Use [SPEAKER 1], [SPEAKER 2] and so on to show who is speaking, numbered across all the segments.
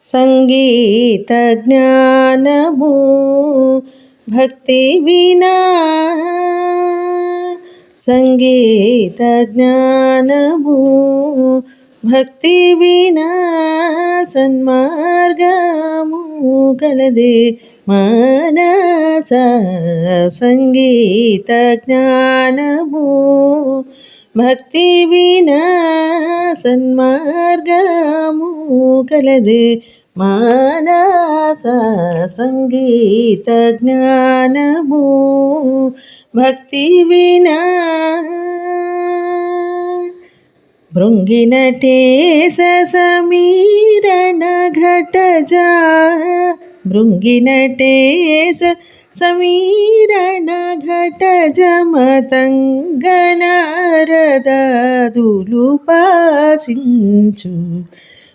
[SPEAKER 1] सङ्गीतज्ञानमु भक्तिविना दे भक्तिविना सन्मार्गमु ज्ञान मनस भक्ति भक्तिविना सन्मार्गमु మానస సంగీత జ్ఞానము భక్తి వినా సన్మార్గము కలదే మానస సంగీత జ్ఞానము భక్తి వినా భృంగినటే సమీరణ ఘటజా భృంగినటే సమీరణ ఘటజ మతంగనారదాదులు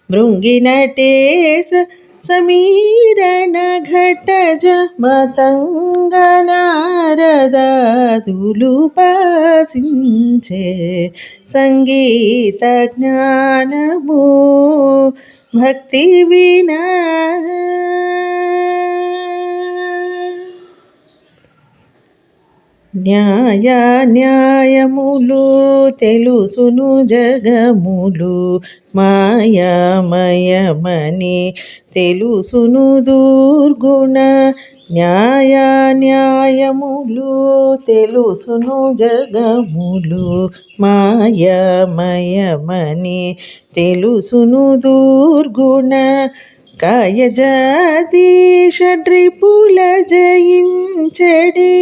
[SPEAKER 1] భృంగినటేశ సమీరణ ఘటజ మతంగనారదాదులు పాసించే సంగీత జ్ఞానము భక్తి వినా న్యాయ న్యాయములు తెలుసును జగములు మాయామయమని తెలుసును దుర్గుణ న్యాయ న్యాయములు తెలుసును జగములు మాయామయమని తెలుసును దుర్గుణ కాయజాతి షడ్రిపుల జయించడి.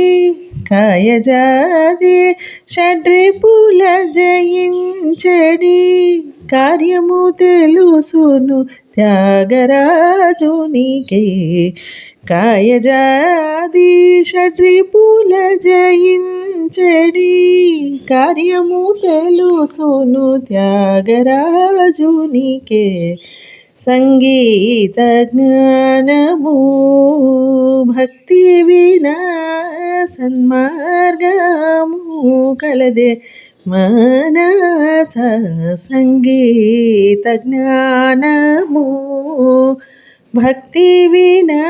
[SPEAKER 1] కాయజాది షడ్రిపుల జయించడి. కార్యము తెలుసును త్యాగరాజునికే కాయజాది షడ్రిపుల జయించడి. కార్యము తెలుసును త్యాగరాజునికే సంగీత జ్ఞానము భక్తి వినా సన్మార్గము కలదే మనస సంగీత జ్ఞానము భక్తి వినా